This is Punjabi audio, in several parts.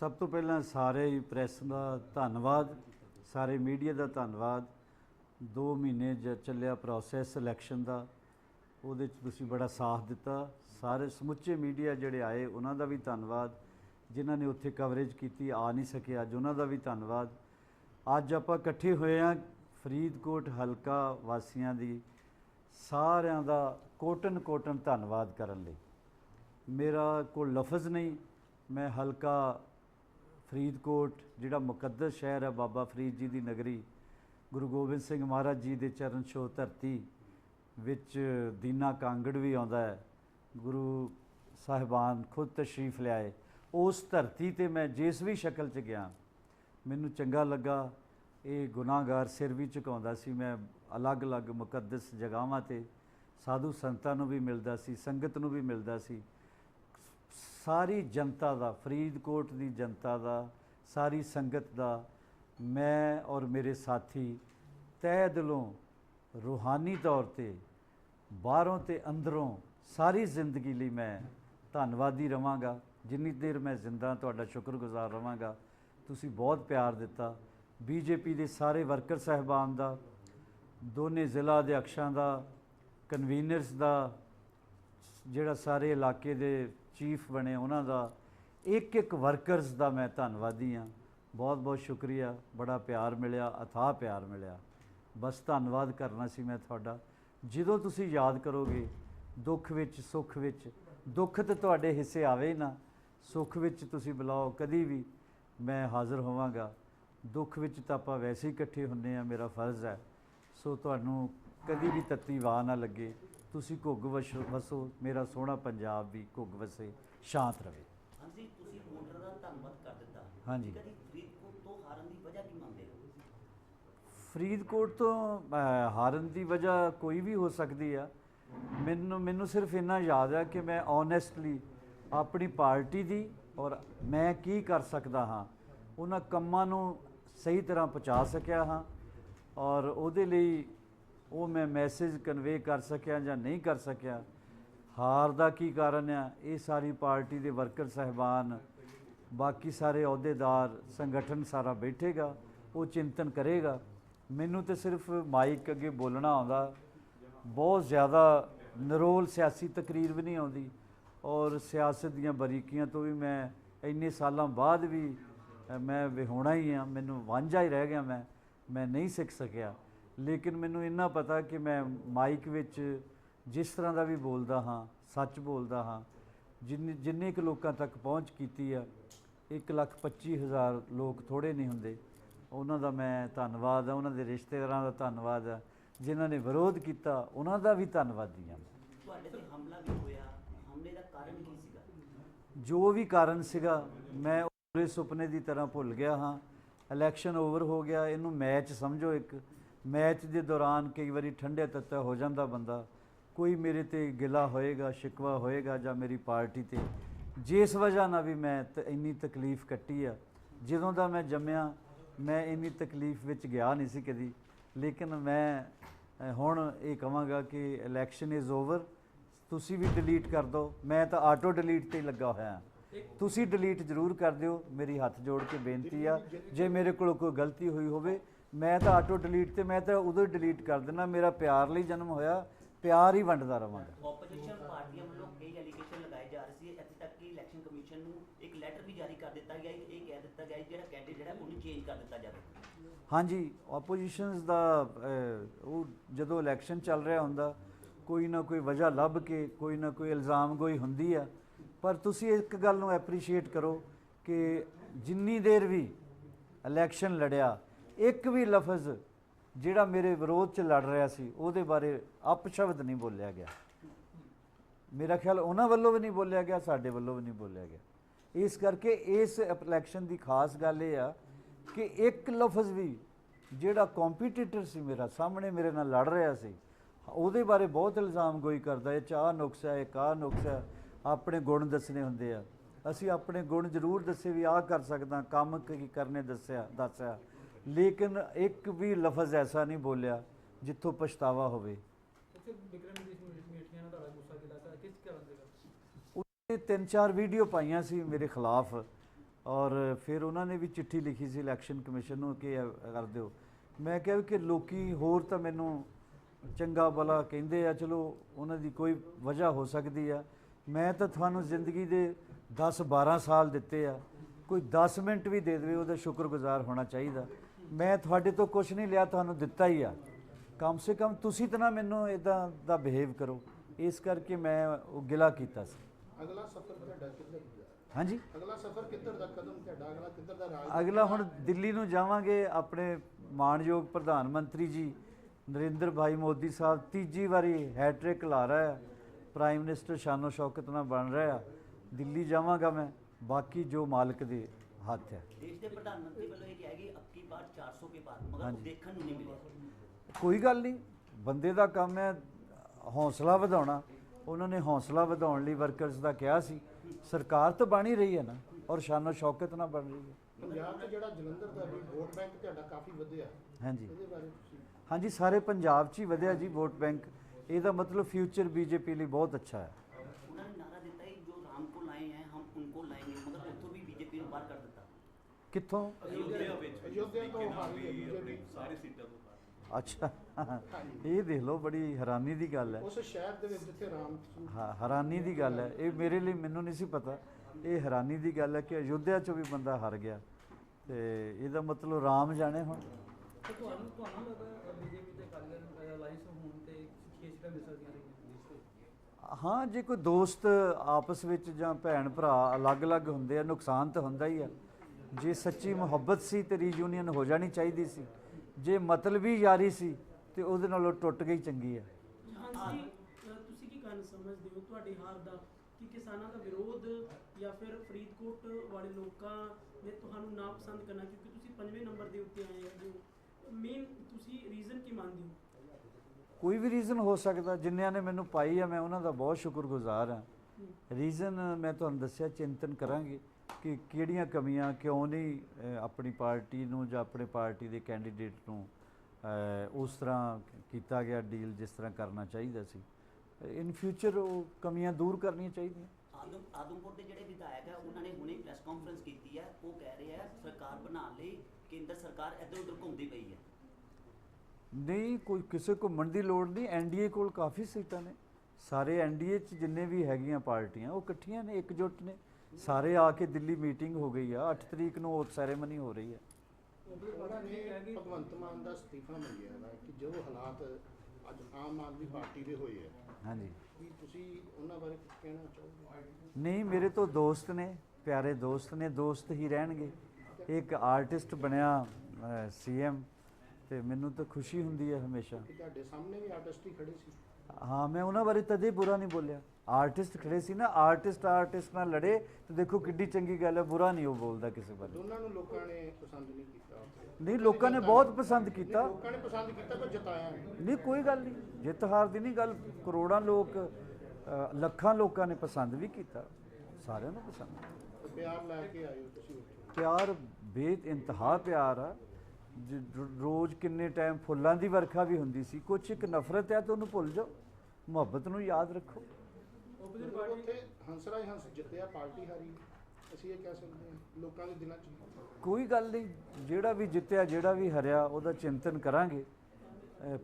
ਸਭ ਤੋਂ ਪਹਿਲਾਂ ਸਾਰੇ ਹੀ ਪ੍ਰੈਸ ਦਾ ਧੰਨਵਾਦ, ਸਾਰੇ ਮੀਡੀਆ ਦਾ ਧੰਨਵਾਦ। 2 ਮਹੀਨੇ ਜ ਚੱਲਿਆ ਪ੍ਰੋਸੈਸ ਇਲੈਕਸ਼ਨ ਦਾ, ਉਹਦੇ 'ਚ ਤੁਸੀਂ ਬੜਾ ਸਾਥ ਦਿੱਤਾ। ਸਾਰੇ ਸਮੁੱਚੇ ਮੀਡੀਆ ਜਿਹੜੇ ਆਏ, ਉਹਨਾਂ ਦਾ ਵੀ ਧੰਨਵਾਦ। ਜਿਨ੍ਹਾਂ ਨੇ ਉੱਥੇ ਕਵਰੇਜ ਕੀਤੀ, ਆ ਨਹੀਂ ਸਕੇ ਅੱਜ, ਉਹਨਾਂ ਦਾ ਵੀ ਧੰਨਵਾਦ। ਅੱਜ ਆਪਾਂ ਇਕੱਠੇ ਹੋਏ ਆ ਫਰੀਦਕੋਟ ਹਲਕਾ ਵਾਸੀਆਂ ਦੀ, ਸਾਰਿਆਂ ਦਾ ਕੋਟਨ ਕੋਟਨ ਧੰਨਵਾਦ ਕਰਨ ਲਈ। ਮੇਰਾ ਕੋਈ ਲਫ਼ਜ਼ ਨਹੀਂ, ਮੈਂ ਹਲਕਾ ਫਰੀਦਕੋਟ, ਜਿਹੜਾ ਮੁਕੱਦਸ ਸ਼ਹਿਰ ਹੈ ਬਾਬਾ ਫਰੀਦ ਜੀ ਦੀ ਨਗਰੀ, ਗੁਰੂ ਗੋਬਿੰਦ ਸਿੰਘ ਮਹਾਰਾਜ ਜੀ ਦੇ ਚਰਨ ਛੋਹ ਧਰਤੀ ਵਿੱਚ ਦੀਨਾ ਕਾਂਗੜ ਵੀ ਆਉਂਦਾ ਹੈ। ਗੁਰੂ ਸਾਹਿਬਾਨ ਖੁਦ ਤਸ਼ਰੀਫ ਲਿਆਏ। ਉਸ ਧਰਤੀ ਤੇ ਮੈਂ ਜਿਸ ਵੀ ਸ਼ਕਲ 'ਚ ਗਿਆ, ਮੈਨੂੰ ਚੰਗਾ ਲੱਗਾ। ਇਹ ਗੁਨਾਹਗਾਰ ਸਿਰ ਵੀ ਝੁਕਾਉਂਦਾ ਸੀ। ਮੈਂ ਅਲੱਗ-ਅਲੱਗ ਮੁਕੱਦਸ ਜਗ੍ਹਾਵਾਂ ਤੇ ਸਾਧੂ ਸੰਤਾਂ ਨੂੰ ਵੀ ਮਿਲਦਾ ਸੀ, ਸੰਗਤ ਨੂੰ ਵੀ ਮਿਲਦਾ ਸੀ। ਸਾਰੀ ਜਨਤਾ ਦਾ, ਫਰੀਦਕੋਟ ਦੀ ਜਨਤਾ ਦਾ, ਸਾਰੀ ਸੰਗਤ ਦਾ, ਮੈਂ ਔਰ ਮੇਰੇ ਸਾਥੀ ਤਹਿ ਦਿਲੋਂ ਰੂਹਾਨੀ ਤੌਰ ਤੇ ਬਾਹਰੋਂ ਤੇ ਅੰਦਰੋਂ ਸਾਰੀ ਜ਼ਿੰਦਗੀ ਲਈ ਮੈਂ ਧੰਨਵਾਦੀ ਰਵਾਂਗਾ। ਜਿੰਨੀ ਦੇਰ ਮੈਂ ਜ਼ਿੰਦਾ ਤੁਹਾਡਾ ਸ਼ੁਕਰਗੁਜ਼ਾਰ ਰਵਾਂਗਾ। ਤੁਸੀਂ ਬਹੁਤ ਪਿਆਰ ਦਿੱਤਾ। ਬੀਜੇਪੀ ਦੇ ਸਾਰੇ ਵਰਕਰ ਸਹਿਬਾਨ ਦਾ, ਦੋਨੇ ਜ਼ਿਲ੍ਹਾ ਅਧਿਕਸ਼ਾਂ ਦਾ, ਕਨਵੀਨਰਸ ਦਾ, ਜਿਹੜਾ ਸਾਰੇ ਇਲਾਕੇ ਦੇ ਚੀਫ ਬਣੇ ਉਹਨਾਂ ਦਾ ਇੱਕ ਇੱਕ ਵਰਕਰਸ ਦਾ ਮੈਂ ਧੰਨਵਾਦੀ ਹਾਂ। ਬਹੁਤ ਬਹੁਤ ਸ਼ੁਕਰੀਆ, ਬੜਾ ਪਿਆਰ ਮਿਲਿਆ, ਅਥਾਹ ਪਿਆਰ ਮਿਲਿਆ। ਬਸ ਧੰਨਵਾਦ ਕਰਨਾ ਸੀ ਮੈਂ ਤੁਹਾਡਾ। ਜਦੋਂ ਤੁਸੀਂ ਯਾਦ ਕਰੋਗੇ, ਦੁੱਖ ਵਿੱਚ, ਸੁੱਖ ਵਿੱਚ, ਦੁੱਖ ਤੇ ਤੁਹਾਡੇ ਹਿੱਸੇ ਆਵੇ ਹੀ ਨਾ, ਸੁੱਖ ਵਿੱਚ ਤੁਸੀਂ ਬੁਲਾਓ, ਕਦੀ ਵੀ ਮੈਂ ਹਾਜ਼ਰ ਹੋਵਾਂਗਾ। ਦੁੱਖ ਵਿੱਚ ਤਾਂ ਆਪਾਂ ਵੈਸੇ ਹੀ ਇਕੱਠੇ ਹੁੰਨੇ ਆ ਮੇਰਾ ਫਰਜ਼ ਹੈ। ਸੋ ਤੁਹਾਨੂੰ ਕਦੀ ਵੀ ਤੱਤੀ ਵਾਹ ਨਾ ਲੱਗੇ। ਤੁਸੀਂ ਘੁੱਗ ਵਸੋ ਵਸੋ ਮੇਰਾ ਸੋਹਣਾ ਪੰਜਾਬ ਵੀ ਘੁੱਗ ਵਸੇ ਸ਼ਾਂਤ ਰਵੇ। ਹਾਂਜੀ ਤੁਸੀਂ ਵੋਟਰ ਦਾ ਧੰਨਵਾਦ ਕਰ ਦਿੱਤਾ। ਹਾਂਜੀ। ਕਦੀ ਫਰੀਦਕੋਟ ਤੋਂ ਹਾਰਨ ਦੀ ਵਜ੍ਹਾ ਕੀ ਮੰਨਦੇ ਹੋ? ਫਰੀਦਕੋਟ ਤੋਂ ਹਾਰਨ ਦੀ ਵਜ੍ਹਾ ਕੋਈ ਵੀ ਹੋ ਸਕਦੀ ਆ। ਮੈਨੂੰ ਮੈਨੂੰ ਸਿਰਫ ਇੰਨਾ ਯਾਦ ਹੈ ਕਿ ਮੈਂ ਓਨੈਸਟਲੀ ਆਪਣੀ ਪਾਰਟੀ ਦੀ ਔਰ ਮੈਂ ਕੀ ਕਰ ਸਕਦਾ ਹਾਂ ਉਹਨਾਂ ਕੰਮਾਂ ਨੂੰ ਸਹੀ ਤਰ੍ਹਾਂ ਪਹੁੰਚਾ ਸਕਿਆ ਹਾਂ। ਔਰ ਉਹਦੇ ਲਈ ਉਹ ਮੈਂ ਮੈਸੇਜ ਕਨਵੇ ਕਰ ਸਕਿਆ ਜਾਂ ਨਹੀਂ ਕਰ ਸਕਿਆ, ਹਾਰ ਦਾ ਕੀ ਕਾਰਨ ਆ? ਇਹ ਸਾਰੀ ਪਾਰਟੀ ਦੇ ਵਰਕਰ ਸਹਿਬਾਨ, ਬਾਕੀ ਸਾਰੇ ਅਹੁਦੇਦਾਰ, ਸੰਗਠਨ ਸਾਰਾ ਬੈਠੇਗਾ, ਉਹ ਚਿੰਤਨ ਕਰੇਗਾ। ਮੈਨੂੰ ਤੇ ਸਿਰਫ ਮਾਈਕ ਅੱਗੇ ਬੋਲਣਾ ਆਉਂਦਾ। ਬਹੁਤ ਜ਼ਿਆਦਾ ਨਰੋਲ ਸਿਆਸੀ ਤਕਰੀਰ ਵੀ ਨਹੀਂ ਆਉਂਦੀ। ਔਰ ਸਿਆਸਤ ਦੀਆਂ ਬਰੀਕੀਆਂ ਤੋਂ ਵੀ ਮੈਂ ਇੰਨੇ ਸਾਲਾਂ ਬਾਅਦ ਵੀ ਮੈਂ ਵਿਹੋਣਾ ਹੀ ਆ। ਮੈਨੂੰ ਵਾਂਝਾ ਹੀ ਰਹਿ ਗਿਆ ਮੈਂ। ਮੈਂ ਨਹੀਂ ਸਿੱਖ ਸਕਿਆ। ਲੇਕਿਨ ਮੈਨੂੰ ਇੰਨਾ ਪਤਾ ਕਿ ਮੈਂ ਮਾਈਕ ਵਿੱਚ ਜਿਸ ਤਰ੍ਹਾਂ ਦਾ ਵੀ ਬੋਲਦਾ ਹਾਂ ਸੱਚ ਬੋਲਦਾ ਹਾਂ ਜਿੰਨੇ ਜਿੰਨੇ ਕੁ ਲੋਕਾਂ ਤੱਕ ਪਹੁੰਚ ਕੀਤੀ ਆ ਇੱਕ ਲੱਖ ਪੱਚੀ ਹਜ਼ਾਰ ਲੋਕ ਥੋੜੇ ਨਹੀਂ ਹੁੰਦੇ। ਉਹਨਾਂ ਦਾ ਮੈਂ ਧੰਨਵਾਦ ਆ ਉਹਨਾਂ ਦੇ ਰਿਸ਼ਤੇਦਾਰਾਂ ਦਾ ਧੰਨਵਾਦ ਆ ਜਿਨ੍ਹਾਂ ਨੇ ਵਿਰੋਧ ਕੀਤਾ ਉਹਨਾਂ ਦਾ ਵੀ ਧੰਨਵਾਦੀ ਹਾਂ ਤੁਹਾਡੇ ਤੇ ਹਮਲਾ ਵੀ ਹੋਇਆ ਹਮਲੇ ਦਾ ਕਾਰਨ ਕੀ ਸੀਗਾ? ਜੋ ਵੀ ਕਾਰਨ ਸੀਗਾ ਮੈਂ ਪੂਰੇ ਸੁਪਨੇ ਦੀ ਤਰ੍ਹਾਂ ਭੁੱਲ ਗਿਆ ਹਾਂ। ਇਲੈਕਸ਼ਨ ਓਵਰ ਹੋ ਗਿਆ ਇਹਨੂੰ ਮੈਚ ਸਮਝੋ ਇੱਕ। ਮੈਚ ਦੇ ਦੌਰਾਨ ਕਈ ਵਾਰੀ ਠੰਡੇ ਤੱਤਾ ਹੋ ਜਾਂਦਾ ਬੰਦਾ। ਕੋਈ ਮੇਰੇ ਤੇ ਗਿਲਾ ਹੋਏਗਾ, ਸ਼ਿਕਵਾ ਹੋਏਗਾ ਜਾਂ ਮੇਰੀ ਪਾਰਟੀ ਤੇ। ਜਿਸ ਵਜ੍ਹਾ ਨਾਲ ਵੀ ਮੈਂ ਤ- ਇੰਨੀ ਤਕਲੀਫ ਕੱਟੀ ਆ। ਜਦੋਂ ਦਾ ਮੈਂ ਜੰਮਿਆ, ਮੈਂ ਇੰਨੀ ਤਕਲੀਫ ਵਿੱਚ ਗਿਆ ਨਹੀਂ ਸੀ ਕਦੀ। ਲੇਕਿਨ ਮੈਂ ਹੁਣ ਇਹ ਕਹਾਂਗਾ ਕਿ ਇਲੈਕਸ਼ਨ ਇਜ਼ ਓਵਰ ਤੁਸੀਂ ਵੀ ਡਿਲੀਟ ਕਰ ਦਿਓ ਮੈਂ ਤਾਂ ਆਟੋ ਡਿਲੀਟ ਤੇ ਲੱਗਾ ਹੋਇਆ ਤੁਸੀਂ ਡਿਲੀਟ ਜ਼ਰੂਰ ਕਰ ਦਿਓ। ਮੇਰੀ ਹੱਥ ਜੋੜ ਕੇ ਬੇਨਤੀ ਆ। ਜੇ ਮੇਰੇ ਕੋਲ ਕੋਈ ਗਲਤੀ ਹੋਈ ਹੋਵੇ ਮੈਂ ਤਾਂ ਆਟੋ ਡਿਲੀਟ ਤੇ ਮੈਂ ਤਾਂ ਉਦੋਂ ਹੀ ਡਿਲੀਟ ਕਰ ਦੇਣਾ ਮੇਰਾ ਪਿਆਰ ਲਈ ਜਨਮ ਹੋਇਆ ਪਿਆਰ ਹੀ ਵੰਡਦਾ ਰਵਾਂਗਾ। ਆਪੋਜੀਸ਼ਨ ਪਾਰਟੀਆਂ ਵੱਲੋਂ ਕਈ ਐਲੀਗੇਸ਼ਨ ਲਗਾਏ ਜਾ ਰਹੇ ਸੀ ਇੱਥੇ ਤੱਕ ਕਿ ਇਲੈਕਸ਼ਨ ਕਮਿਸ਼ਨ ਨੂੰ ਇੱਕ ਲੈਟਰ ਵੀ ਜਾਰੀ ਕਰ ਦਿੱਤਾ ਗਿਆ ਇਹ ਕਹਿ ਦਿੱਤਾ ਗਿਆ ਜਿਹੜਾ ਕੈਂਡੀਡੇਟ ਜਿਹੜਾ ਉਹਨੂੰ ਚੇਂਜ ਕਰ ਦਿੱਤਾ ਜਾਵੇ। ਹਾਂਜੀ ਆਪੋਜੀਸ਼ਨਸ ਦਾ ਅਹ, ਉਹ ਜਦੋਂ ਇਲੈਕਸ਼ਨ ਚੱਲ ਰਿਹਾ ਹੁੰਦਾ ਕੋਈ ਨਾ ਕੋਈ ਵਜ੍ਹਾ ਲੱਭ ਕੇ ਕੋਈ ਨਾ ਕੋਈ ਇਲਜ਼ਾਮ ਕੋਈ ਹੁੰਦੀ ਆ। ਪਰ ਤੁਸੀਂ ਇੱਕ ਗੱਲ ਨੂੰ ਐਪਰੀਸ਼ੀਏਟ ਕਰੋ ਕਿ ਜਿੰਨੀ ਦੇਰ ਵੀ ਇਲੈਕਸ਼ਨ ਲੜਿਆ ਇੱਕ ਵੀ ਲਫ਼ਜ਼ ਜਿਹੜਾ ਮੇਰੇ ਵਿਰੋਧ 'ਚ ਲੜ ਰਿਹਾ ਸੀ, ਉਹਦੇ ਬਾਰੇ ਅਪਸ਼ਬਦ ਨਹੀਂ ਬੋਲਿਆ ਗਿਆ। ਮੇਰਾ ਖਿਆਲ ਉਹਨਾਂ ਵੱਲੋਂ ਵੀ ਨਹੀਂ ਬੋਲਿਆ ਗਿਆ, ਸਾਡੇ ਵੱਲੋਂ ਵੀ ਨਹੀਂ ਬੋਲਿਆ ਗਿਆ। ਇਸ ਕਰਕੇ ਇਸ ਇਲੈਕਸ਼ਨ ਦੀ ਖਾਸ ਗੱਲ ਇਹ ਆ ਕਿ ਇੱਕ ਲਫ਼ਜ਼ ਵੀ ਜਿਹੜਾ ਕੰਪੀਟੀਟਰ ਸੀ ਮੇਰਾ, ਸਾਹਮਣੇ ਮੇਰੇ ਨਾਲ ਲੜ ਰਿਹਾ ਸੀ, ਉਹਦੇ ਬਾਰੇ ਬਹੁਤ ਇਲਜ਼ਾਮ ਗੋਈ ਕਰਦਾ, ਇਹ ਚਾਹ ਨੁਕਸਾ ਹੈ ਕਾ ਨੁਕਸਾ ਆਪਣੇ ਗੁਣ ਦੱਸਣੇ ਹੁੰਦੇ ਆ। ਅਸੀਂ ਆਪਣੇ ਗੁਣ ਜ਼ਰੂਰ ਦੱਸੇ ਵੀ ਆਹ ਕਰ ਸਕਦਾ, ਕੰਮ ਕੀ ਕਰਨੇ ਦੱਸਿਆ ਦੱਸਿਆ। ਲੇਕਿਨ ਇੱਕ ਵੀ ਲਫ਼ਜ਼ ਐਸਾ ਨਹੀਂ ਬੋਲਿਆ ਜਿੱਥੋਂ ਪਛਤਾਵਾ ਹੋਵੇ। ਉਹਨੇ ਤਿੰਨ ਚਾਰ ਵੀਡੀਓ ਪਾਈਆਂ ਸੀ ਮੇਰੇ ਖਿਲਾਫ ਔਰ ਫਿਰ ਉਹਨਾਂ ਨੇ ਵੀ ਚਿੱਠੀ ਲਿਖੀ ਸੀ ਇਲੈਕਸ਼ਨ ਕਮਿਸ਼ਨ ਨੂੰ ਕਿ ਕਰ ਦਿਓ। ਮੈਂ ਕਿਹਾ ਵੀ ਕਿ ਲੋਕੀ ਹੋਰ ਤਾਂ ਮੈਨੂੰ ਚੰਗਾ ਭਲਾ ਕਹਿੰਦੇ ਆ ਚਲੋ ਉਹਨਾਂ ਦੀ ਕੋਈ ਵਜ੍ਹਾ ਹੋ ਸਕਦੀ ਆ। ਮੈਂ ਤਾਂ ਤੁਹਾਨੂੰ ਜ਼ਿੰਦਗੀ ਦੇ 10 12 ਸਾਲ ਦਿੱਤੇ ਆ। ਕੋਈ 10 ਮਿੰਟ ਵੀ ਦੇ ਦੇਵੇ ਉਹਦਾ ਸ਼ੁਕਰਗੁਜ਼ਾਰ ਹੋਣਾ ਚਾਹੀਦਾ। ਮੈਂ ਤੁਹਾਡੇ ਤੋਂ ਕੁਝ ਨਹੀਂ ਲਿਆ ਤੁਹਾਨੂੰ ਦਿੱਤਾ ਹੀ ਆ। ਕਮ ਸੇ ਕਮ ਤੁਸੀਂ ਤਾਂ ਨਾ ਮੈਨੂੰ ਇਦਾਂ ਦਾ ਬਿਹੇਵ ਕਰੋ। ਇਸ ਕਰਕੇ ਮੈਂ ਉਹ ਗਿਲਾ ਕੀਤਾ ਸੀ। ਅਗਲਾ ਸਫ਼ਰ ਤੁਹਾਡਾ ਕਿੱਧਰ ਦਾ ਹਾਂਜੀ? ਅਗਲਾ ਸਫ਼ਰ ਕਿੱਧਰ ਦਾ ਕਦਮ ਤੁਹਾਡਾ? ਅਗਲਾ ਕਿੱਧਰ ਦਾ ਰਾਜ? ਅਗਲਾ ਹੁਣ ਦਿੱਲੀ ਨੂੰ ਜਾਵਾਂਗੇ ਆਪਣੇ ਮਾਣਯੋਗ ਪ੍ਰਧਾਨ ਮੰਤਰੀ ਜੀ ਨਰਿੰਦਰ ਭਾਈ ਮੋਦੀ ਸਾਹਿਬ ਤੀਜੀ ਵਾਰੀ ਹੈਟ੍ਰਿਕ ਲਾ ਰਿਹਾ ਹੈ। ਪ੍ਰਾਈਮ ਮਿਨਿਸਟਰ ਸ਼ਾਨੋ ਸ਼ੌਕਤ ਨਾਲ ਬਣ ਰਿਹਾ। ਦਿੱਲੀ ਜਾਵਾਂਗਾ ਮੈਂ ਬਾਕੀ ਜੋ ਮਾਲਕ ਦੇ ਹੱਥ ਹੈ। ਦੇਸ਼ ਦੇ ਪ੍ਰਧਾਨ ਮੰਤਰੀ ਵੱਲੋਂ ਇਹ ਕਿਹਾ ਕਿ ਅਬਕੀ ਬਾਰ 400 ਕੇ ਪਾਰ ਮਗਰ ਉਹ। ਦੇਖਣ ਨੂੰ ਨਹੀਂ ਮਿਲਿਆ ਕੋਈ ਗੱਲ ਨਹੀਂ ਬੰਦੇ ਦਾ ਕੰਮ ਹੈ ਹੌਸਲਾ ਵਧਾਉਣਾ। ਉਹਨਾਂ ਨੇ ਹੌਸਲਾ ਵਧਾਉਣ ਲਈ ਵਰਕਰਸ ਦਾ ਕਿਹਾ ਸੀ ਸਰਕਾਰ ਤਾਂ ਬਣ ਹੀ ਰਹੀ ਹੈ ਨਾ ਔਰ ਸ਼ਾਨੋ ਸ਼ੌਕਤ ਨਾਲ ਬਣ ਰਹੀ ਹੈ। ਪੰਜਾਬ 'ਚ ਜਿਹੜਾ ਜਲੰਧਰ ਦਾ ਵੀ ਵੋਟ ਬੈਂਕ ਤੁਹਾਡਾ ਕਾਫੀ ਵਧਿਆ। ਹਾਂਜੀ। ਇਹਦੇ ਬਾਰੇ ਤੁਸੀਂ ਹਾਂਜੀ ਸਾਰੇ ਪੰਜਾਬ 'ਚ ਹੀ ਵਧਿਆ ਜੀ ਵੋਟ ਬੈਂਕ। ਇਹਦਾ ਮਤਲਬ ਫਿਊਚਰ ਬੀਜੇਪੀ ਲਈ ਬਹੁਤ ਅੱਛਾ ਹੈ। ਕਿੱਥੋਂ? ਅਯੋਧਿਆ ਵਿੱਚ ਅਯੋਧਿਆ ਤੋਂ ਹਾਰੀ ਹੈ ਬੀਜੇਪੀ ਅੱਛਾ। ਇਹ ਦੇਖ ਲਓ ਬੜੀ ਹੈਰਾਨੀ ਦੀ ਗੱਲ ਹੈ। ਉਸ ਸ਼ਹਿਰ ਦੇ ਵਿੱਚ ਜਿੱਥੇ ਰਾਮ ਸੀ, ਹਾਂ ਹੈਰਾਨੀ ਦੀ ਗੱਲ ਹੈ। ਇਹ ਮੇਰੇ ਲਈ ਮੈਨੂੰ ਨਹੀਂ ਸੀ ਪਤਾ। ਇਹ ਹੈਰਾਨੀ ਦੀ ਗੱਲ ਹੈ ਕਿ ਅਯੁੱਧਿਆ 'ਚੋਂ ਵੀ ਬੰਦਾ ਹਾਰ ਗਿਆ। ਤੇ ਇਹਦਾ ਮਤਲਬ ਰਾਮ ਜਾਣੇ ਹੁਣ। ਤੇ ਤੁਹਾਨੂੰ ਤੁਹਾਨੂੰ ਲੱਗਦਾ ਬੀਜੇਪੀ ਤੇ ਅਕਾਲੀ ਅਲਾਈਅੰਸ ਹੋਣ ਤੇ ਹਾਂ ਜੇ ਕੋਈ ਦੋਸਤ ਆਪਸ ਵਿੱਚ ਜਾਂ ਭੈਣ ਭਰਾ ਅਲੱਗ-ਅਲੱਗ ਹੁੰਦੇ ਆ ਨੁਕਸਾਨ ਤਾਂ ਹੁੰਦਾ ਹੀ ਆ। ਜੇ ਸੱਚੀ ਮੁਹੱਬਤ ਸੀ ਤੇ ਰੀਯੂਨੀਅਨ ਹੋ ਜਾਣੀ ਚਾਹੀਦੀ ਸੀ। ਜੇ ਮਤਲਬੀ ਯਾਰੀ ਸੀ ਤੇ ਉਹਦੇ ਨਾਲੋਂ ਟੁੱਟ ਗਈ ਚੰਗੀ ਹੈ ਹਾਂਜੀ ਅ, ਤੁਸੀਂ ਕੀ ਕਾਰਨ ਸਮਝਦੇ ਹੋ? ਤੁਹਾਡੀ ਹਾਰ ਦਾ ਕਿ ਕਿਸਾਨਾਂ ਦਾ ਵਿਰੋਧ ਜਾਂ ਫਿਰ ਫਰੀਦਕੋਟ ਵਾਲੇ ਲੋਕਾਂ ਨੇ ਤੁਹਾਨੂੰ ਨਾ ਪਸੰਦ ਕਰਨਾ? ਕਿਉਂਕਿ ਤੁਸੀਂ ਪੰਜਵੇਂ ਨੰਬਰ ਦੇ ਉੱਤੇ ਆਏ ਹੋ। ਮੇਨ ਤੁਸੀਂ ਰੀਜ਼ਨ ਕੀ ਮੰਨਦੇ ਹੋ? ਕੋਈ ਵੀ ਰੀਜ਼ਨ ਹੋ ਸਕਦਾ। ਜਿਨ੍ਹਾਂ ਨੇ ਮੈਨੂੰ ਪਾਈ ਆ ਮੈਂ ਉਹਨਾਂ ਦਾ ਬਹੁਤ ਸ਼ੁਕਰਗੁਜ਼ਾਰ ਹਾਂ। ਰੀਜ਼ਨ ਮੈਂ ਤੁਹਾਨੂੰ ਦੱਸਿਆ ਚਿੰਤਨ ਕਰਾਂਗੇ। ਕਿ ਕਿਹੜੀਆਂ ਕਮੀਆਂ ਕਿਉਂ ਨਹੀਂ ਆਪਣੀ ਪਾਰਟੀ ਨੂੰ ਜਾਂ ਆਪਣੇ ਪਾਰਟੀ ਦੇ ਕੈਂਡੀਡੇਟ ਨੂੰ ਉਸ ਤਰ੍ਹਾਂ ਕੀਤਾ ਗਿਆ ਡੀਲ ਜਿਸ ਤਰ੍ਹਾਂ ਕਰਨਾ ਚਾਹੀਦਾ ਸੀ। ਇਨ ਫਿਊਚਰ ਉਹ ਕਮੀਆਂ ਦੂਰ ਕਰਨੀਆਂ ਚਾਹੀਦੀਆਂ। ਆਦਮ ਆਦਮਪੁਰ ਦੇ ਜਿਹੜੇ ਵਿਧਾਇਕ ਹੈ ਉਹਨਾਂ ਨੇ ਹੁਣੇ ਪ੍ਰੈਸ ਕਾਨਫਰੰਸ ਕੀਤੀ ਹੈ ਉਹ ਕਹਿ ਰਹੇ ਹੈ ਸਰਕਾਰ ਬਣਾਉਣ ਲਈ ਕੇਂਦਰ ਸਰਕਾਰ ਇੱਧਰ ਉੱਧਰ ਘੁੰਮਦੀ ਪਈ ਹੈ ਨਹੀਂ ਕੋਈ ਕਿਸੇ ਘੁੰਮਣ ਦੀ ਲੋੜ ਨਹੀਂ ਐਨਡੀਏ ਕੋਲ ਕਾਫੀ ਸੀਟਾਂ ਨੇ। ਸਾਰੇ ਐਨਡੀਏ ਚ ਜਿੰਨੇ ਵੀ ਹੈਗੀਆਂ ਪਾਰਟੀਆਂ ਉਹ ਇਕੱਠੀਆਂ ਨੇ ਇਕਜੁੱਟ ਨੇ। ਸਾਰੇ ਆ ਕੇ ਦਿੱਲੀ ਮੀਟਿੰਗ ਹੋ ਗਈ ਆ 8 ਤਰੀਕ ਨੂੰ ਓਥ ਸੈਰੇਮਨੀ ਹੋ ਰਹੀ ਹੈ ਉਹਨਾਂ ਨੇ ਭਗਵੰਤ ਮਾਨ ਦਾ ਅਸਤੀਫਾ ਮੰਗਿਆ ਹੈ ਕਿ ਜੋ ਹਾਲਾਤ ਅੱਜ ਆਮ ਆਦਮੀ ਪਾਰਟੀ ਦੇ ਹੋਏ ਹੈ ਹਾਂਜੀ। ਕੀ ਤੁਸੀਂ ਉਹਨਾਂ ਬਾਰੇ ਕੁਝ ਕਹਿਣਾ ਚਾਹੋਗੇ? ਨਹੀਂ ਮੇਰੇ ਤੋਂ ਦੋਸਤ ਨੇ ਪਿਆਰੇ ਦੋਸਤ ਨੇ ਦੋਸਤ ਹੀ ਰਹਿਣਗੇ। ਇੱਕ ਆਰਟਿਸਟ ਬਣਿਆ ਸੀਐਮ ਤੇ ਮੈਨੂੰ ਤਾਂ ਖੁਸ਼ੀ ਹੁੰਦੀ ਹੈ ਹਮੇਸ਼ਾ। ਤੁਹਾਡੇ ਸਾਹਮਣੇ ਵੀ ਆਰਟਿਸਟ ਹੀ ਖੜੇ ਸੀ। ਹਾਂ ਮੈਂ ਉਹਨਾਂ ਬਾਰੇ ਤਦੇ ਬੁਰਾ ਨਹੀਂ ਬੋਲਿਆ। ਆਰਟਿਸਟ ਖੜੇ ਸੀ ਨਾ ਆਰਟਿਸਟ ਆਰਟਿਸਟ ਨਾਲ ਲੜੇ ਤੇ ਦੇਖੋ ਕਿੱਡੀ ਚੰਗੀ ਗੱਲ ਹੈ ਬੁਰਾ ਨਹੀਂ ਉਹ ਬੋਲਦਾ ਕਿਸੇ ਬਾਰੇ ਦੋਨਾਂ ਨੂੰ ਲੋਕਾਂ ਨੇ ਪਸੰਦ ਨਹੀਂ ਕੀਤਾ ਨਹੀਂ ਲੋਕਾਂ ਨੇ ਬਹੁਤ ਪਸੰਦ ਕੀਤਾ। ਲੋਕਾਂ ਨੇ ਪਸੰਦ ਕੀਤਾ ਪਰ ਜਤਾਇਆ ਨਹੀਂ। ਨਹੀਂ ਕੋਈ ਗੱਲ ਨਹੀਂ। ਜਿੱਤ ਹਾਰ ਦੀ ਨਹੀਂ ਗੱਲ ਕਰੋੜਾਂ ਲੋਕ ਅ, ਲੱਖਾਂ ਲੋਕਾਂ ਨੇ ਪਸੰਦ ਵੀ ਕੀਤਾ। ਸਾਰਿਆਂ ਨੂੰ ਪਸੰਦ। ਤੇ ਪਿਆਰ ਲੈ ਕੇ ਹੋ ਤੁਸੀਂ ਉੱਥੇ। ਪਿਆਰ ਬੇਤ ਇੰਤਹਾ ਪਿਆਰ ਆ। ਜ- ਰ- ਰੋਜ਼ ਕਿੰਨੇ ਟਾਈਮ ਫੁੱਲਾਂ ਦੀ ਵਰਖਾ ਵੀ ਹੁੰਦੀ ਸੀ। ਕੁਛ ਇੱਕ ਨਫ਼ਰਤ ਹੈ ਤਾਂ ਉਹਨੂੰ ਭੁੱਲ ਜਾਓ। ਮੁਹੱਬਤ ਨੂੰ ਯਾਦ ਰੱਖੋ। ਓਪੋਜ਼ਿਟ ਮਤਲਬ ਪਾਰਟੀ ਉੱਥੇ ਹੰਸਰਾਜ ਹੰਸ ਜਿੱਤਿਆ ਪਾਰਟੀ ਹਾਰੀ। ਅਸੀਂ ਇਹ ਕਹਿ ਸਕਦੇ ਹਾਂ ਲੋਕਾਂ ਦੇ ਦਿਲਾਂ 'ਚ ਕੋਈ ਗੱਲ ਨਹੀਂ ਜਿਹੜਾ ਵੀ ਜਿੱਤਿਆ ਜਿਹੜਾ ਵੀ ਹਰਿਆ ਉਹਦਾ ਚਿੰਤਨ ਕਰਾਂਗੇ।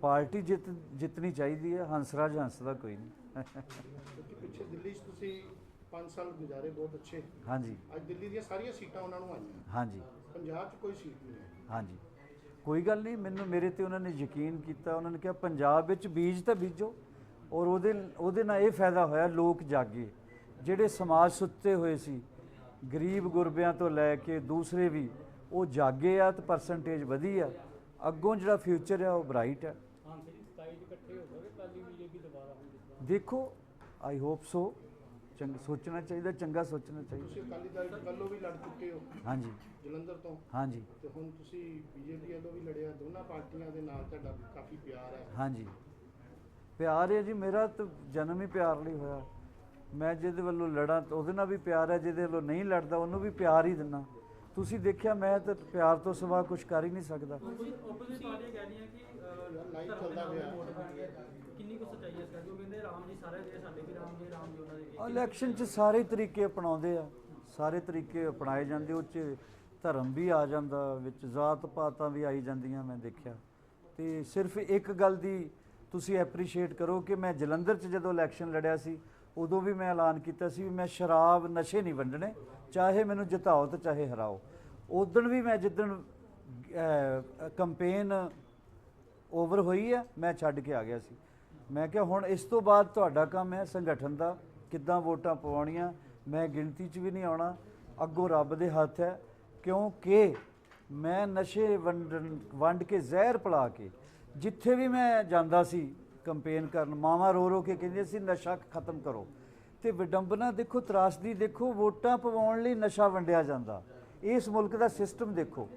ਪਾਰਟੀ ਜਿੱਤ ਜਿੱਤਣੀ ਚਾਹੀਦੀ ਹੈ ਹੰਸਰਾਜ ਹੰਸ ਦਾ ਕੋਈ ਨਹੀਂ। ਕਿਉਂਕਿ ਪਿੱਛੇ ਦਿੱਲੀ 'ਚ ਤੁਸੀਂ 5 ਸਾਲ ਗੁਜ਼ਾਰੇ ਬਹੁਤ ਅੱਛੇ। ਹਾਂਜੀ। ਅੱਜ ਦਿੱਲੀ ਦੀਆਂ ਸਾਰੀਆਂ ਸੀਟਾਂ ਉਹਨਾਂ ਨੂੰ ਆਈਆਂ। ਹਾਂਜੀ। ਪੰਜਾਬ 'ਚ ਕੋਈ ਸੀਟ ਨਹੀਂ ਹੈ ਹਾਂਜੀ। ਕੋਈ ਗੱਲ ਨਹੀਂ ਮੈਨੂੰ ਮੇਰੇ ਤੇ ਉਹਨਾਂ ਨੇ ਯਕੀਨ ਕੀਤਾ ਉਹਨਾਂ ਨੇ ਕਿਹਾ ਪੰਜਾਬ ਵਿੱਚ ਬੀਜ ਤਾਂ ਬੀਜੋ। ਔਰ ਉਹਦੇ ਉਹਦੇ ਨਾਲ ਇਹ ਫਾਇਦਾ ਹੋਇਆ ਲੋਕ ਜਾਗੇ। ਜਿਹੜੇ ਸਮਾਜ ਸੁੱਤੇ ਹੋਏ ਸੀ ਗਰੀਬ ਗੁਰਬਿਆਂ ਤੋਂ ਲੈ ਕੇ ਦੂਸਰੇ ਵੀ ਉਹ ਜਾਗੇ ਆ ਤੇ ਪਰਸੈਂਟੇਜ ਵਧੀ ਆ। ਅੱਗੋਂ ਜਿਹੜਾ ਫਿਊਚਰ ਆ ਉਹ ਬ੍ਰਾਈਟ ਆ। ਹਾਂ ਸਹੀ 27 ਚ ਇਕੱਠੇ ਹੋ ਗਏ ਕਾਲੀ ਬੀਜੇਪੀ ਦੁਬਾਰਾ ਹੋਊਗੀ ਦੇਖੋ ਆਈ ਹੋਪ ਸੋ ਚੰਗ ਸੋਚਣਾ ਚਾਹੀਦਾ ਚੰਗਾ ਸੋਚਣਾ ਚਾਹੀਦਾ। ਤੁਸੀਂ ਅਕਾਲੀ ਦਲ ਕੱਲੋਂ ਵੀ ਲੜ ਚੁੱਕੇ ਹੋ। ਹਾਂਜੀ। ਜਲੰਧਰ ਤੋਂ। ਹਾਂਜੀ। ਤੇ ਹੁਣ ਤੁਸੀਂ ਬੀਜੇਪੀ ਵੱਲੋਂ ਵੀ ਲੜਿਆ ਦੋਨਾਂ ਪਾਰਟੀਆਂ ਦੇ ਨਾਲ ਤੁਹਾਡਾ ਕਾਫੀ ਪਿਆਰ ਹੈ ਹਾਂਜੀ। ਪਿਆਰ ਹੈ ਜੀ ਮੇਰਾ ਤਾਂ ਜਨਮ ਹੀ ਪਿਆਰ ਲਈ ਹੋਇਆ। ਮੈਂ ਜਿਹਦੇ ਵੱਲੋਂ ਲੜਾਂ ਤਾਂ ਉਹਦੇ ਨਾਲ ਵੀ ਪਿਆਰ ਹੈ ਜਿਹਦੇ ਵੱਲੋਂ ਨਹੀਂ ਲੜਦਾ ਉਹਨੂੰ ਵੀ ਪਿਆਰ ਹੀ ਦਿੰਦਾ। ਤੁਸੀਂ ਦੇਖਿਆ ਮੈਂ ਤਾਂ ਪਿਆਰ ਤੋਂ ਸਿਵਾ ਕੁਝ ਕਰ ਹੀ ਨਹੀਂ ਸਕਦਾ। ਓਪੋਜ਼ਿਟ ਓਪੋਜ਼ਿਟ ਪਾਰਟੀਆਂ ਕਹਿ ਰਹੀਆਂ ਕਿ ਅ, ਲਾਈਵ ਧਰਮ ਚੱਲਦਾ ਦੇ ਨਾਮ ਪਿਆ। ਵੋਟ ਪਾਉਣੀ ਹੈ। ਕਿੰਨੀ ਕੁ ਸੱਚਾਈ ਹੈ ਇਸ ਕਰਕੇ ਉਹ ਕਹਿੰਦੇ ਰਾਮ ਜੀ ਸਾਰੇ ਦੇ ਸਾਡੇ ਵੀ ਰਾਮ ਜੀ ਰਾਮ ਜੀ ਉਹਨਾਂ ਦੇ ਵੀ ਇਲੈਕਸ਼ਨ 'ਚ ਸਾਰੇ ਤਰੀਕੇ ਅਪਣਾਉਂਦੇ ਆ। ਸਾਰੇ ਤਰੀਕੇ ਅਪਣਾਏ ਜਾਂਦੇ ਉਹ 'ਚ ਧਰਮ ਵੀ ਆ ਜਾਂਦਾ ਵਿੱਚ ਜ਼ਾਤ ਪਾਤਾਂ ਵੀ ਆਈ ਜਾਂਦੀਆਂ ਮੈਂ ਦੇਖਿਆ। ਤੇ ਸਿਰਫ ਇੱਕ ਗੱਲ ਦੀ ਤੁਸੀਂ ਐਪਰੀਸ਼ੀਏਟ ਕਰੋ ਕਿ ਮੈਂ ਜਲੰਧਰ 'ਚ ਜਦੋਂ ਇਲੈਕਸ਼ਨ ਲੜਿਆ ਸੀ, ਉਦੋਂ ਵੀ ਮੈਂ ਐਲਾਨ ਕੀਤਾ ਸੀ ਵੀ ਮੈਂ ਸ਼ਰਾਬ ਨਸ਼ੇ ਨਹੀਂ ਵੰਡਣੇ, ਚਾਹੇ ਮੈਨੂੰ ਜਿਤਾਓ ਤੇ ਚਾਹੇ ਹਰਾਓ। ਉਦੋਂ ਵੀ ਮੈਂ ਜਿੱਦਣ ਕੰਪੇਨ ਓਵਰ ਹੋਈ ਹੈ, ਮੈਂ ਛੱਡ ਕੇ ਆ ਗਿਆ ਸੀ। ਮੈਂ ਕਿਹਾ ਹੁਣ ਇਸ ਤੋਂ ਬਾਅਦ ਤੁਹਾਡਾ ਕੰਮ ਹੈ ਸੰਗਠਨ ਦਾ, ਕਿੱਦਾਂ ਵੋਟਾਂ ਪਵਾਉਣੀਆਂ, ਮੈਂ ਗਿਣਤੀ 'ਚ ਵੀ ਨਹੀਂ ਆਉਣਾ, ਅੱਗੋਂ ਰੱਬ ਦੇ ਹੱਥ ਹੈ, ਕਿਉਂਕਿ ਮੈਂ ਨਸ਼ੇ ਵੰਡਣ, ਵੰਡ ਕੇ ਜ਼ਹਿਰ ਪਿਲਾ ਕੇ ਜਿੱਥੇ ਵੀ ਮੈਂ ਜਾਂਦਾ ਸੀ ਕੰਪੇਨ ਕਰਨ, ਮਾਵਾਂ ਰੋ ਰੋ ਕੇ ਕਹਿੰਦੇ ਸੀ, ਨਸ਼ਾ ਖਤਮ ਕਰੋ। ਤੇ ਵਿਡੰਬਨਾ ਦੇਖੋ, ਤਰਾਸਦੀ ਦੇਖੋ, ਵੋਟਾਂ ਪਵਾਉਣ ਲਈ ਨਸ਼ਾ ਵੰਡਿਆ ਜਾਂਦਾ। ਇਸ ਮੁਲਕ ਦਾ ਸਿਸਟਮ ਦੇਖੋ।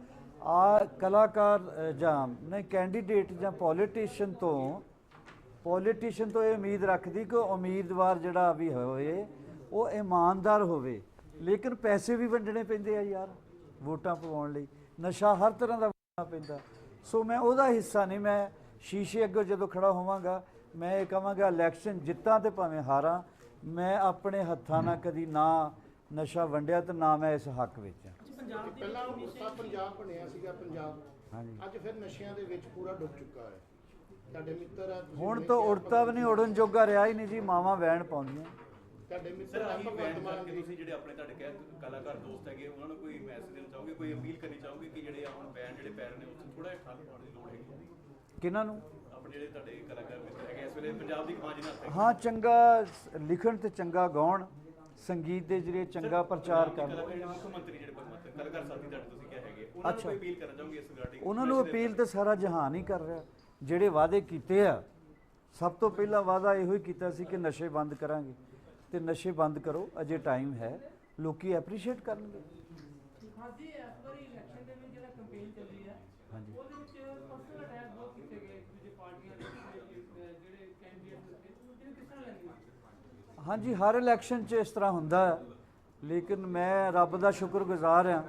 ਆ ਕਲਾਕਾਰ ਜਾਂ ਨਹੀਂ, ਕੈਂਡੀਡੇਟ ਜਾਂ ਪੋਲੀਟੀਸ਼ੀਅਨ ਤੋਂ ਪੋਲੀਟੀਸ਼ੀਅਨ ਤੋਂ ਇਹ ਉਮੀਦ ਰੱਖਦੀ ਕਿ ਉਮੀਦਵਾਰ ਜਿਹੜਾ ਵੀ ਹੋਏ ਉਹ ਇਮਾਨਦਾਰ ਹੋਵੇ। ਲੇਕਿਨ ਪੈਸੇ ਵੀ ਵੰਡਣੇ ਪੈਂਦੇ ਆ ਯਾਰ, ਵੋਟਾਂ ਪਵਾਉਣ ਲਈ। ਨਸ਼ਾ ਹਰ ਤਰ੍ਹਾਂ ਦਾ ਵੰਡਣਾ ਪੈਂਦਾ। ਸੋ ਮੈਂ ਉਹਦਾ ਹਿੱਸਾ ਨਹੀਂ ਮੈਂ ਸ਼ੀਸ਼ੇ ਅੱਗੇ ਜਦੋਂ ਖੜਾ ਹੋਵਾਂਗਾ ਮੈਂ ਇਹ ਕਹਾਂਗਾ ਇਲੈਕਸ਼ਨ ਜਿੱਤਾਂ ਤੇ ਭਾਵੇਂ ਹਾਰਾਂ ਮੈਂ ਆਪਣੇ ਹੱਥਾਂ ਨਾਲ ਕਦੀ ਨਾ ਨਸ਼ਾ ਵੰਡਿਆ ਤੇ ਨਾ ਮੈਂ ਇਸ ਹੱਕ ਵਿੱਚ ਹਾਂ। ਪੰਜਾਬ ਦੇ ਪਹਿਲਾਂ ਉਸਦਾ ਪੰਜਾਬ ਬਣਿਆ ਸੀਗਾ ਪੰਜਾਬ। ਹਾਂਜੀ। ਅੱਜ ਫਿਰ ਨਸ਼ਿਆਂ ਦੇ ਵਿੱਚ ਪੂਰਾ ਡੁੱਬ ਚੁੱਕਾ ਹੈ। ਤੁਹਾਡੇ ਮਿੱਤਰ ਆ ਹੁਣ ਤਾਂ ਉੜਤਾ ਵੀ ਨਹੀਂ ਉੜਨ ਜੋਗਾ ਰਿਹਾ ਹੀ ਨਹੀਂ ਜੀ ਮਾਵਾਂ ਵੈਣ ਪਾਉਂਦੀਆਂ। ਤੁਹਾਡੇ ਮਿੱਤਰ ਆ ਆਹੀ ਮਾਨ ਕਰਕੇ ਦੀ ਤੁਸੀਂ ਜਿਹੜੇ ਆਪਣੇ ਤੁਹਾਡੇ ਕਹਿ ਕਲਾਕਾਰ ਦੋਸਤ ਹੈਗੇ ਉਹਨਾਂ ਨੂੰ ਕੋਈ ਮੈਸੇਜ ਦੇਣਾ ਚਾਹੋਗੇ ਕੋਈ ਅਪੀਲ ਕਰਨੀ ਚਾਹੋਗੇ ਕਿ ਜਿਹੜੇ ਹੁਣ ਬੈਨ ਜਿਹੜੇ ਪੈ ਰਹੇ ਨੇ ਤੋਂ ਥੋੜਾ ਜਿਹਾ ਠੱਲ ਪਾਉਣ ਦੀ ਲੋੜ ਹੈਗੀ ਹੈ। ਕਿਹਨਾਂ ਨੂੰ ਆਪਣੇ ਜਿਹੜੇ ਤੁਹਾਡੇ ਕਲਾਕਾਰ ਮਿੱਤਰ ਹੈਗੇ ਇਸ ਵੇਲੇ ਪੰਜਾਬ ਦੀ ਕਮਾਂਜ ਨਾਲ। ਹਾਂ ਚੰਗਾ ਲਿਖਣ ਤੇ ਚੰਗਾ ਗਾਉਣ ਸੰਗੀਤ ਦੇ ਜਰੀਏ ਚੰਗਾ ਪ੍ਰਚਾਰ ਕਰਨ ਮੁੱਖ ਮੰਤਰੀ ਜਿਹੜੇ ਭਗਵੰਤ ਕਲਾਕਾਰ ਸਾਥੀ ਤੁਹਾਡੇ ਤੁਸੀਂ ਕਿਹਾ ਹੈਗੇ ਉਹਨਾਂ ਨੂੰ। ਕੋਈ ਅਪੀਲ ਕਰਨਾ ਚਾਹੋਗੇ ਇਸ ਰਿਗਾਰਡਿੰਗ ਉਹਨਾਂ ਨੂੰ ਅਪੀਲ ਤੇ ਸਾਰਾ ਜਹਾਨ ਹੀ ਕਰ ਰਿਹਾ ਜਿਹੜੇ ਵਾਅਦੇ ਕੀਤੇ ਆ ਸਭ ਤੋਂ ਪਹਿਲਾ ਵਾਅਦਾ ਇਹੋ ਹੀ ਕੀਤਾ ਸੀ ਕਿ ਨਸ਼ੇ ਬੰਦ ਕਰਾਂਗੇ ਤੇ ਨਸ਼ੇ ਬੰਦ ਕਰੋ ਅਜੇ ਟਾਈਮ ਹੈ। ਲੋਕੀ ਐਪਰੀਸ਼ੀਏਟ ਕਰਨਗੇ। ਹਾਂਜੀ ਇਸ ਵਾਰੀ ਇਲੈਕਸ਼ਨ ਦੇ ਵਿੱਚ ਜਿਹੜਾ ਕੈਂਪੇਨ ਚੱਲੀ ਹੈ ਹਾਂਜੀ। ਉਹਦੇ ਵਿੱਚ ਪਰਸਨਲ ਅਟੈਕ ਬਹੁਤ ਕੀਤੇ ਗਏ ਇੱਕ ਦੂਜੇ ਪਾਰਟੀਆਂ ਦੇ ਜਿਹੜੇ ਜਿਹੜੇ ਕੈਂਡੀਡੇਟ ਨੇ ਜਿਹਨੂੰ ਕਿਸ ਤਰ੍ਹਾਂ ਹਾਂਜੀ ਹਰ ਇਲੈਕਸ਼ਨ 'ਚ ਇਸ ਤਰ੍ਹਾਂ ਹੁੰਦਾ ਹੈ। ਲੇਕਿਨ ਮੈਂ ਰੱਬ ਦਾ ਸ਼ੁਕਰਗੁਜ਼ਾਰ ਹਾਂ।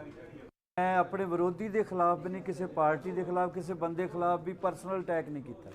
ਮੈਂ ਆਪਣੇ ਵਿਰੋਧੀ ਦੇ ਖਿਲਾਫ ਵੀ ਨਹੀਂ ਕਿਸੇ ਪਾਰਟੀ ਦੇ ਖਿਲਾਫ ਕਿਸੇ ਬੰਦੇ ਖਿਲਾਫ ਵੀ ਪਰਸਨਲ ਅਟੈਕ ਨਹੀਂ ਕੀਤਾ।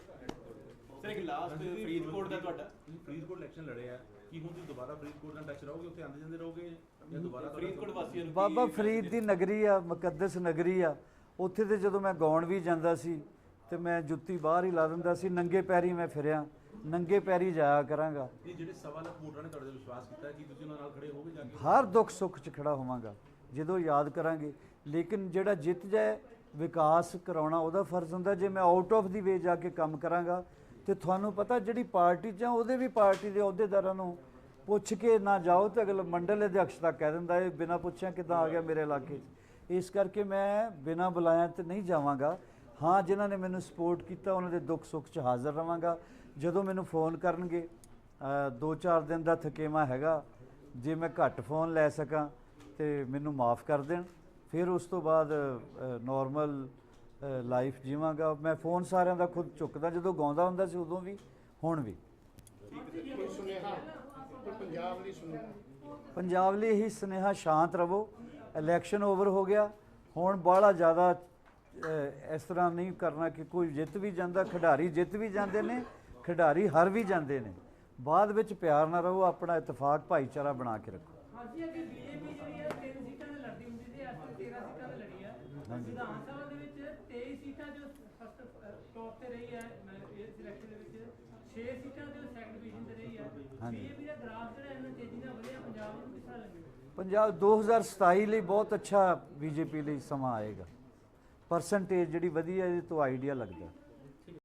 ਸਰ ਇੱਕ ਲਾਸਟ ਫਰੀਦਕੋਟ ਦਾ ਤੁਹਾਡਾ? ਫਰੀਦਕੋਟ ਇਲੈਕਸ਼ਨ ਲੜੇ ਆ। ਕੀ ਹੁਣ ਤੁਸੀਂ ਦੁਬਾਰਾ ਫਰੀਦਕੋਟ ਨਾਲ ਟੱਚ ਰਹੋਗੇ ਉੱਥੇ ਆਉਂਦੇ ਜਾਂਦੇ ਰਹੋਗੇ? ਜਾਂ ਦੁਬਾਰਾ ਤੁਹਾਡਾ- ਫਰੀਦਕੋਟ ਵਾਸੀਆਂ ਨੂੰ ਬਾਬਾ ਕੀ ਫਰੀਦ ਦੀ ਨਗਰੀ ਆ ਮੁਕੱਦਸ ਨਗਰੀ ਆ। ਉੱਥੇ ਤੇ ਜਦੋਂ ਮੈਂ ਗਾਉਣ ਵੀ ਜਾਂਦਾ ਸੀ ਤੇ ਮੈਂ ਜੁੱਤੀ ਬਾਹਰ ਹੀ ਲਾ ਦਿੰਦਾ ਸੀ ਨੰਗੇ ਪੈਰੀ ਮੈਂ ਫਿਰਿਆ। ਨੰਗੇ ਪੈਰੀ ਜਾਇਆ ਕਰਾਂਗਾ। ਇਹ ਜਿਹੜੇ ਸਵਾ ਲੱਖ ਵੋਟਰਾਂ ਨੇ ਤੁਹਾਡੇ ਤੇ ਵਿਸ਼ਵਾਸ ਕੀਤਾ ਕਿ ਤੁਸੀਂ ਉਹਨਾਂ ਨਾਲ ਖੜੇ ਹੋਗੇ ਜਾ ਕੇ? ਹਰ ਦੁੱਖ ਸੁੱਖ 'ਚ ਖੜਾ ਹੋਵਾਂਗਾ ਜਦੋਂ ਯਾਦ ਕਰਾਂਗੇ। ਲੇਕਿਨ ਜਿਹੜਾ ਜਿੱਤ ਜਾਏ ਵਿਕਾਸ ਕਰਾਉਣਾ ਉਹਦਾ ਫਰਜ਼ ਹੁੰਦਾ। ਜੇ ਮੈਂ ਆਊਟ ਆਫ ਦੀ ਵੇ ਜਾ ਕੇ ਕੰਮ ਕਰਾਂਗਾ ਤੇ ਤੁਹਾਨੂੰ ਪਤਾ ਜਿਹੜੀ ਪਾਰਟੀ 'ਚ ਆ ਉਹਦੇ ਵੀ ਪਾਰਟੀ ਦੇ ਅਹੁਦੇਦਾਰਾਂ ਨੂੰ ਪੁੱਛ ਕੇ ਨਾ ਜਾਓ ਤੇ ਅਗਲ ਮੰਡਲ ਅਧਿਕਸ਼ ਤਾਂ ਕਹਿ ਦਿੰਦਾ ਇਹ ਬਿਨਾਂ ਪੁੱਛਿਆ ਕਿਦਾਂ ਆ ਗਿਆ ਮੇਰੇ ਇਲਾਕੇ 'ਚ। ਇਸ ਕਰਕੇ ਮੈਂ ਬਿਨਾਂ ਬੁਲਾਇਆ ਤੇ ਨਹੀਂ ਜਾਵਾਂਗਾ। ਹਾਂ ਜਿਨ੍ਹਾਂ ਨੇ ਮੈਨੂੰ ਸਪੋਰਟ ਕੀਤਾ ਉਹਨਾਂ ਦੇ ਦੁੱਖ ਸੁੱਖ 'ਚ ਹਾਜ਼ਰ ਰਵਾਂਗਾ। ਜਦੋਂ ਮੈਨੂੰ ਫੋਨ ਕਰਨਗੇ ਅ, ਦੋ ਚਾਰ ਦਿਨ ਦਾ ਥਕੇਵਾ ਹੈਗਾ ਜੇ ਮੈਂ ਘੱਟ ਫੋਨ ਲੈ ਸਕਾਂ ਤੇ ਮੈਨੂੰ ਮਾਫ ਕਰ ਦੇਣ। ਫਿਰ ਉਸ ਤੋਂ ਬਾਅਦ ਨਾਰਮਲ ਲਾਈਫ ਜੀਵਾਂਗਾ। ਮੈਂ ਫੋਨ ਸਾਰਿਆਂ ਦਾ ਖੁਦ ਚੁੱਕਦਾ ਜਦੋਂ ਗਾਉਂਦਾ ਹੁੰਦਾ ਸੀ ਉਦੋਂ ਵੀ ਹੁਣ ਵੀ। ਕੋਈ ਸੁਨੇਹਾ ਕੋਈ ਪੰਜਾਬ ਲਈ ਸੁਨੇਹਾ ਪੰਜਾਬ ਲਈ ਇਹੀ ਸੁਨੇਹਾ ਸ਼ਾਂਤ ਰਵੋ ਇਲੈਕਸ਼ਨ ਓਵਰ ਹੋ ਗਿਆ। ਹੁਣ ਬਾਹਲਾ ਜ਼ਿਆਦਾ ਇਸ ਤਰ੍ਹਾਂ ਨਹੀਂ ਕਰਨਾ ਕਿ ਕੋਈ ਜਿੱਤ ਵੀ ਜਾਂਦਾ ਖਿਡਾਰੀ ਜਿੱਤ ਵੀ ਜਾਂਦੇ ਨੇ ਖਿਡਾਰੀ ਹਾਰ ਵੀ ਜਾਂਦੇ ਨੇ। ਬਾਅਦ ਵਿੱਚ ਪਿਆਰ ਨਾਲ ਰਹੋ ਆਪਣਾ ਇਤਫਾਕ ਭਾਈਚਾਰਾ ਬਣਾ ਕੇ ਰੱਖੋ। ਹਾਂਜੀ ਅੱਗੇ ਬੀਜੇਪੀ ਜਿਹੜੀ ਹੈ ਤਿੰਨ ਸੀਟਾਂ ਤੇ ਲੜਦੀ ਹੁੰਦੀ ਸੀ ਅੱਜ ਤੱਕ 13 ਸੀਟਾਂ ਤੇ ਲੜੀ ਹੈ ਵਿਧਾਨ ਸਭਾ ਦੇ ਵਿੱਚ 23 ਸੀਟਾਂ ਜੋ ਫਸਟ ਟੌਪ ਤੇ ਰਹੀ ਹੈ ਅਹ, ਇਸ ਇਲੈਕਸ਼ਨ ਦੇ ਵਿੱਚ 6 ਸੀਟਾਂ ਜੋ ਸੈਕੰਡ ਪੋਜੀਸ਼ਨ ਤੇ ਰਹੀ ਹੈ ਹਾਂਜੀ। ਬੀਜੇਪੀ ਦਾ ਗ੍ਰਾਫ ਜਿਹੜਾ ਇੰਨਾ ਤੇਜ਼ੀ ਨਾਲ ਵਧਿਆ ਪੰਜਾਬ ਨੂੰ ਕਿਸ ਤਰ੍ਹਾਂ ਲੱਗੇਗਾ ਪੰਜਾਬ 2027 ਲਈ ਬਹੁਤ ਅੱਛਾ ਬੀਜੇਪੀ ਲਈ ਸਮਾਂ ਆਏਗਾ। ਪਰਸੈਂਟੇਜ ਜਿਹੜੀ ਵਧੀਆ ਇਹਦੇ ਤੋਂ ਆਈਡੀਆ ਲੱਗਦਾ।